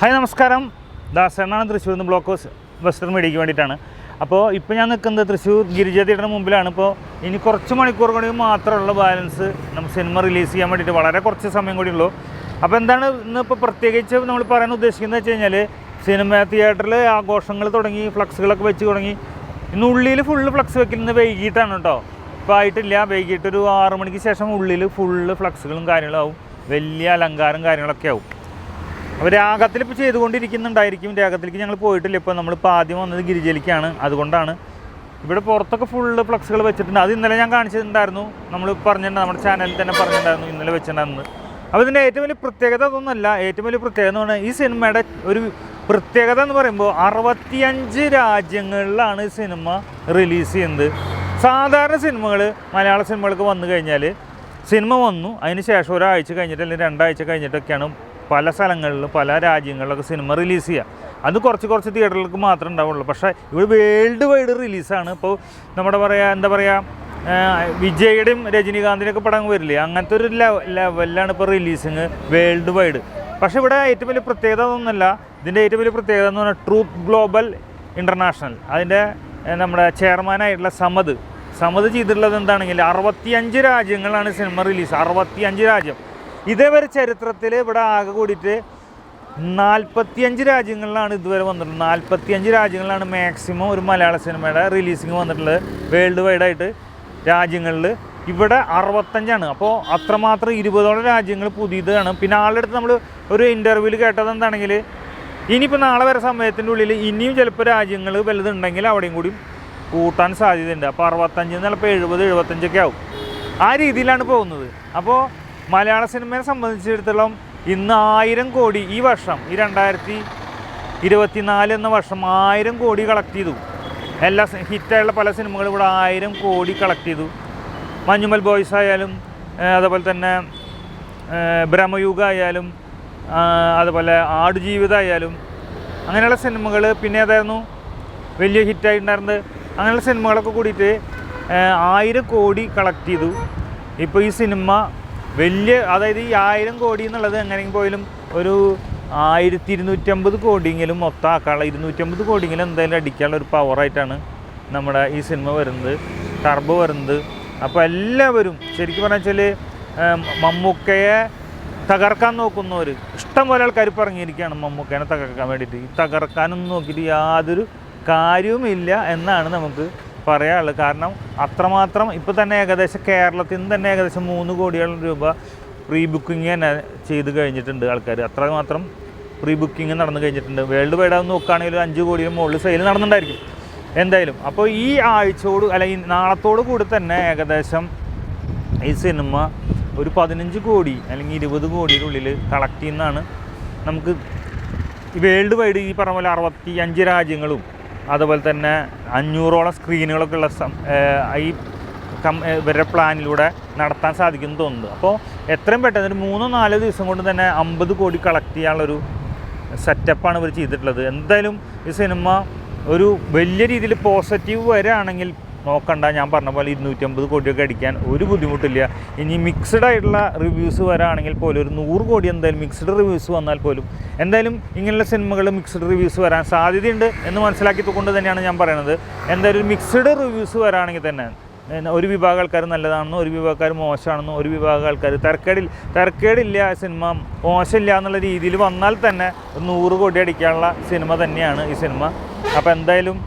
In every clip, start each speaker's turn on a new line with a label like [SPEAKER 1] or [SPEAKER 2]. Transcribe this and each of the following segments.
[SPEAKER 1] Hi നമസ്കാരം. ദാസനാണ് തൃശ്ശൂർ നിന്ന് block house western മീഡിയയ്ക്ക് വേണ്ടിയിട്ടാണ്. അപ്പോൾ ഇപ്പോൾ ഞാൻ നിൽക്കുന്നത് തൃശ്ശൂർ ഗിരിജ തിയേറ്ററിന് മുമ്പിലാണ്. ഇപ്പോൾ ഇനി കുറച്ച് മണിക്കൂർ കൂടി മാത്രമുള്ള ബാലൻസ് നമുക്ക് സിനിമ റിലീസ് ചെയ്യാൻ വേണ്ടിയിട്ട് വളരെ കുറച്ച് സമയം കൂടി ഉള്ളൂ. അപ്പോൾ എന്താണ് ഇന്ന് ഇന്നിപ്പോൾ പ്രത്യേകിച്ച് നമ്മൾ പറയാൻ ഉദ്ദേശിക്കുന്നത് വെച്ച് കഴിഞ്ഞാൽ സിനിമ തിയേറ്ററിൽ ആഘോഷങ്ങൾ തുടങ്ങി ഫ്ലക്സുകളൊക്കെ വെച്ച് തുടങ്ങി. ഇന്ന് ഉള്ളിൽ ഫുള്ള് ഫ്ലക്സ് വെക്കുന്നത് വൈകിട്ടാണ് കേട്ടോ. ഇപ്പോൾ ആയിട്ടില്ല. വൈകിട്ടൊരു ആറ് മണിക്ക് ശേഷം ഉള്ളിൽ ഫുള്ള് ഫ്ലക്സുകളും കാര്യങ്ങളും ആവും. വലിയ അലങ്കാരം കാര്യങ്ങളൊക്കെ ആവും. അപ്പോൾ രാഗത്തിൽ ഇപ്പോൾ ചെയ്തുകൊണ്ടിരിക്കുന്നുണ്ടായിരിക്കും. രാഗത്തിലേക്ക് ഞങ്ങൾ പോയിട്ടില്ല. ഇപ്പോൾ നമ്മളിപ്പോൾ ആദ്യം വന്നത് ഗിരിജയിലേക്കാണ്. അതുകൊണ്ടാണ്. ഇവിടെ പുറത്തൊക്കെ ഫുള്ള് ഫ്ലക്സുകൾ വെച്ചിട്ടുണ്ട്. അത് ഇന്നലെ ഞാൻ കാണിച്ചിട്ടുണ്ടായിരുന്നു. നമ്മൾ പറഞ്ഞിട്ടുണ്ട് നമ്മുടെ ചാനലിൽ തന്നെ പറഞ്ഞിട്ടുണ്ടായിരുന്നു ഇന്നലെ വെച്ചിട്ടുണ്ടായിരുന്നു. അപ്പോൾ ഇതിന്റെ ഏറ്റവും വലിയ പ്രത്യേകത അതൊന്നുമല്ല. ഏറ്റവും വലിയ പ്രത്യേകത എന്ന് പറഞ്ഞാൽ ഈ സിനിമയുടെ ഒരു പ്രത്യേകത എന്ന് പറയുമ്പോൾ അറുപത്തിയഞ്ച് രാജ്യങ്ങളിലാണ് ഈ സിനിമ റിലീസ് ചെയ്യുന്നത്. സാധാരണ സിനിമകൾ മലയാള സിനിമകൾക്ക് വന്നു കഴിഞ്ഞാൽ സിനിമ വന്നു. അതിന് ശേഷം ഒരാഴ്ച കഴിഞ്ഞിട്ട് അല്ലെങ്കിൽ രണ്ടാഴ്ച കഴിഞ്ഞിട്ടൊക്കെയാണ് പല സ്ഥലങ്ങളിലും പല രാജ്യങ്ങളിലൊക്കെ സിനിമ റിലീസ് ചെയ്യുക അത് കുറച്ച് കുറച്ച് തിയേറ്ററുകൾക്ക് മാത്രമേ ഉണ്ടാവുള്ളൂ. പക്ഷേ ഇവിടെ വേൾഡ് വൈഡ് റിലീസാണ് ഇപ്പോൾ നമ്മുടെ പറയുക എന്താ പറയുക വിജയുടെയും രജനീകാന്തിന്റെയൊക്കെ പടം വരില്ലേ? അങ്ങനത്തെ ഒരു ലെവ- ലെവലിലാണ് ഇപ്പോൾ റിലീസിങ് വേൾഡ് വൈഡ് പക്ഷേ ഇവിടെ ഏറ്റവും വലിയ പ്രത്യേകത ഒന്നുമല്ല ഇതിന്റെ ഏറ്റവും വലിയ പ്രത്യേകത എന്ന് പറഞ്ഞാൽ ട്രൂത്ത് ഗ്ലോബൽ ഇന്റർനാഷണൽ അതിന്റെ നമ്മുടെ ചെയർമാനായിട്ടുള്ള സമത് സമത് ചെയ്തിട്ടുള്ളത് എന്താണെങ്കിൽ അറുപത്തിയഞ്ച് രാജ്യങ്ങളാണ് സിനിമ റിലീസ് അറുപത്തിയഞ്ച് രാജ്യം. ഇതേവരെ ചരിത്രത്തിൽ ഇവിടെ ആകെ കൂടിയിട്ട് നാൽപ്പത്തിയഞ്ച് രാജ്യങ്ങളിലാണ് ഇതുവരെ വന്നിട്ടുള്ളത്. നാൽപ്പത്തിയഞ്ച് രാജ്യങ്ങളിലാണ് മാക്സിമം ഒരു മലയാള സിനിമയുടെ റിലീസിങ് വന്നിട്ടുള്ളത്. വേൾഡ് വൈഡായിട്ട് രാജ്യങ്ങളിൽ. ഇവിടെ അറുപത്തഞ്ചാണ്. അപ്പോൾ അത്രമാത്രം ഇരുപതോളം രാജ്യങ്ങൾ പുതിയതാണ്. പിന്നെ ആളുടെ അടുത്ത് നമ്മൾ ഒരു ഇന്റർവ്യൂവിൽ കേട്ടത് എന്താണെങ്കിൽ ഇനിയിപ്പോൾ നാളെ വരെ സമയത്തിന്റെ ഉള്ളിൽ ഇനിയും ചിലപ്പോൾ രാജ്യങ്ങൾ വലുതുണ്ടെങ്കിൽ അവിടെയും കൂടി കൂട്ടാൻ സാധ്യതയുണ്ട്. അപ്പോൾ അറുപത്തഞ്ച് ചിലപ്പോൾ എഴുപത് എഴുപത്തഞ്ചൊക്കെ ആവും. ആ രീതിയിലാണ് പോകുന്നത്. അപ്പോൾ മലയാള സിനിമയെ സംബന്ധിച്ചിടത്തോളം ഇന്ന് ആയിരം കോടി ഈ വർഷം ഈ രണ്ടായിരത്തി ഇരുപത്തിനാല് എന്ന വർഷം ആയിരം കോടി കളക്ട് ചെയ്തു. എല്ലാ ഹിറ്റായുള്ള പല സിനിമകളും ഇവിടെ ആയിരം കോടി കളക്ട് ചെയ്തു. മഞ്ഞുമൽ ബോയ്സ് ആയാലും അതുപോലെ തന്നെ ബ്രഹ്മയുഗ ആയാലും അതുപോലെ ആടുജീവിതം ആയാലും അങ്ങനെയുള്ള സിനിമകൾ പിന്നെ ഏതായിരുന്നു? വലിയ ഹിറ്റായിട്ടുണ്ടായിരുന്നത് അങ്ങനെയുള്ള സിനിമകളൊക്കെ കൂടിയിട്ട് ആയിരം കോടി കളക്ട് ചെയ്തു. ഇപ്പോൾ ഈ സിനിമ വലിയ അതായത് ഈ ആയിരം കോടി എന്നുള്ളത് എങ്ങനെയും പോയാലും ഒരു ആയിരത്തി ഇരുന്നൂറ്റമ്പത് കോടിയെങ്കിലും മൊത്തം ആക്കാനുള്ള ഇരുന്നൂറ്റമ്പത് കോടിയെങ്കിലും എന്തായാലും അടിക്കാനുള്ള ഒരു പവറായിട്ടാണ് നമ്മുടെ ഈ സിനിമ വരുന്നത് ടർബോ വരുന്നത്. അപ്പോൾ എല്ലാവരും ശരിക്കും പറഞ്ഞാൽ മമ്മൂക്കയെ തകർക്കാൻ നോക്കുന്നവർ ഇഷ്ടം പോലെ ആൾക്കാർ പറഞ്ഞിരിക്കുകയാണ് മമ്മൂക്കേനെ തകർക്കാൻ വേണ്ടിയിട്ട്. ഈ തകർക്കാനൊന്നും നോക്കിയിട്ട് യാതൊരു കാര്യവുമില്ല എന്നാണ് നമുക്ക് പറയാനുള്ളത്. കാരണം അത്രമാത്രം ഇപ്പോൾ തന്നെ ഏകദേശം കേരളത്തിൽ നിന്ന് തന്നെ ഏകദേശം മൂന്ന് കോടിയോളം രൂപ പ്രീ ബുക്കിംഗ് തന്നെ ചെയ്ത് കഴിഞ്ഞിട്ടുണ്ട് ആൾക്കാർ അത്രമാത്രം പ്രീ ബുക്കിംഗ് നടന്നു കഴിഞ്ഞിട്ടുണ്ട്. വേൾഡ് വൈഡ് ആകുന്ന നോക്കുകയാണെങ്കിൽ ഒരു അഞ്ച് കോടിയും മുകളിൽ സെയിൽ നടന്നിട്ടുണ്ടായിരിക്കും. എന്തായാലും അപ്പോൾ ഈ ആഴ്ചയോട് അല്ലെങ്കിൽ നാളത്തോട് കൂടി തന്നെ ഏകദേശം ഈ സിനിമ ഒരു പതിനഞ്ച് കോടി അല്ലെങ്കിൽ ഇരുപത് കോടിയുടെ ഉള്ളിൽ കളക്ട് ചെയ്യുന്നതാണ് നമുക്ക് വേൾഡ് വൈഡ് ഈ പറഞ്ഞ പോലെ അറുപത്തി അഞ്ച് രാജ്യങ്ങളും അതുപോലെ തന്നെ അഞ്ഞൂറോളം സ്ക്രീനുകളൊക്കെ ഉള്ള ഈ കം വരെ ഇവരുടെ പ്ലാനിലൂടെ നടത്താൻ സാധിക്കുമെന്ന് തോന്നുന്നു. അപ്പോൾ എത്രയും പെട്ടെന്ന് ഒരു മൂന്നോ നാലോ ദിവസം കൊണ്ട് തന്നെ അമ്പത് കോടി കളക്ട് ചെയ്യാനുള്ളൊരു സെറ്റപ്പാണ് ഇവർ ചെയ്തിട്ടുള്ളത്. എന്തായാലും ഈ സിനിമ ഒരു വലിയ രീതിയിൽ പോസിറ്റീവ് വരാണെങ്കിൽ നോക്കണ്ട ഞാൻ പറഞ്ഞ പോലെ ഇരുന്നൂറ്റമ്പത് കോടിയൊക്കെ അടിക്കാൻ ഒരു ബുദ്ധിമുട്ടില്ല. ഇനി മിക്സ്ഡ് ആയിട്ടുള്ള റിവ്യൂസ് വരാണെങ്കിൽ പോലും ഒരു നൂറ് കോടി എന്തായാലും മിക്സ്ഡ് റിവ്യൂസ് വന്നാൽ പോലും എന്തായാലും ഇങ്ങനെയുള്ള സിനിമകൾ മിക്സ്ഡ് റിവ്യൂസ് വരാൻ സാധ്യതയുണ്ട് എന്ന് മനസ്സിലാക്കിക്കൊണ്ട് തന്നെയാണ് ഞാൻ പറയുന്നത് എന്തായാലും ഒരു മിക്സ്ഡ് റിവ്യൂസ് വരാണെങ്കിൽ തന്നെ ഒരു വിഭാഗം ആൾക്കാർ നല്ലതാണെന്നും ഒരു വിഭാഗക്കാർ മോശമാണെന്നും ഒരു വിഭാഗം ആൾക്കാർ തിരക്കേടിൽ തിരക്കേടില്ല സിനിമ മോശമില്ല എന്നുള്ള രീതിയിൽ വന്നാൽ തന്നെ നൂറ് കോടി അടിക്കാനുള്ള സിനിമ തന്നെയാണ് ഈ സിനിമ അപ്പോൾ എന്തായാലും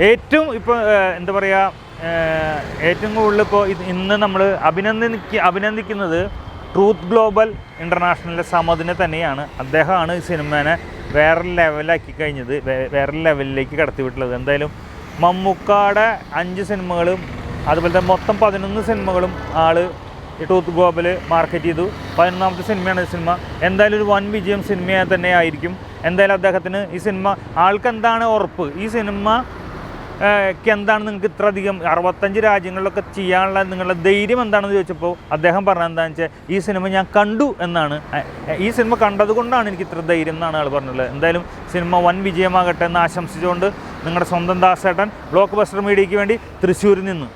[SPEAKER 1] ഏറ്റവും ഇപ്പോൾ എന്താ പറയുക ഏറ്റവും കൂടുതൽ ഇപ്പോൾ ഇന്ന് നമ്മൾ അഭിനന്ദിക്ക അഭിനന്ദിക്കുന്നത് ട്രൂത്ത് ഗ്ലോബൽ ഇന്റർനാഷണലിലെ സമതിനെ തന്നെയാണ്. അദ്ദേഹമാണ് ഈ സിനിമേനെ വേറെ ലെവലാക്കി കഴിഞ്ഞത്. വേറെ ലെവലിലേക്ക് കടത്തിവിട്ടുള്ളത്. എന്തായാലും മമ്മൂക്കാടെ അഞ്ച് സിനിമകളും അതുപോലെ തന്നെ മൊത്തം പതിനൊന്ന് സിനിമകളും ആൾ ട്രൂത്ത് ഗ്ലോബൽ മാർക്കറ്റ് ചെയ്തു. പതിനൊന്നാമത്തെ സിനിമയാണ് ഈ സിനിമ. എന്തായാലും ഒരു വൻ വിജയം സിനിമ തന്നെ ആയിരിക്കും. എന്തായാലും അദ്ദേഹത്തിന് ഈ സിനിമ ആൾക്കെന്താണ് ഉറപ്പ്? ഈ സിനിമ എന്താണ് നിങ്ങൾക്ക് ഇത്ര അധികം അറുപത്തഞ്ച് രാജ്യങ്ങളിലൊക്കെ ചെയ്യാനുള്ള നിങ്ങളുടെ ധൈര്യം എന്താണെന്ന് ചോദിച്ചപ്പോൾ അദ്ദേഹം പറഞ്ഞത് എന്താണെന്ന് വെച്ചാൽ ഈ സിനിമ ഞാൻ കണ്ടു എന്നാണ്. ഈ സിനിമ കണ്ടതുകൊണ്ടാണ് എനിക്ക് ഇത്ര ധൈര്യം എന്നാണ് ആൾ പറഞ്ഞത് എന്തായാലും സിനിമ വൻ വിജയമാകട്ടെ എന്ന് ആശംസിച്ചുകൊണ്ട് നിങ്ങളുടെ സ്വന്തം ദാസേട്ടൻ ബ്ലോക്ക് ബസ്റ്റർ മീഡിയയ്ക്ക് വേണ്ടി തൃശ്ശൂരിൽ നിന്ന്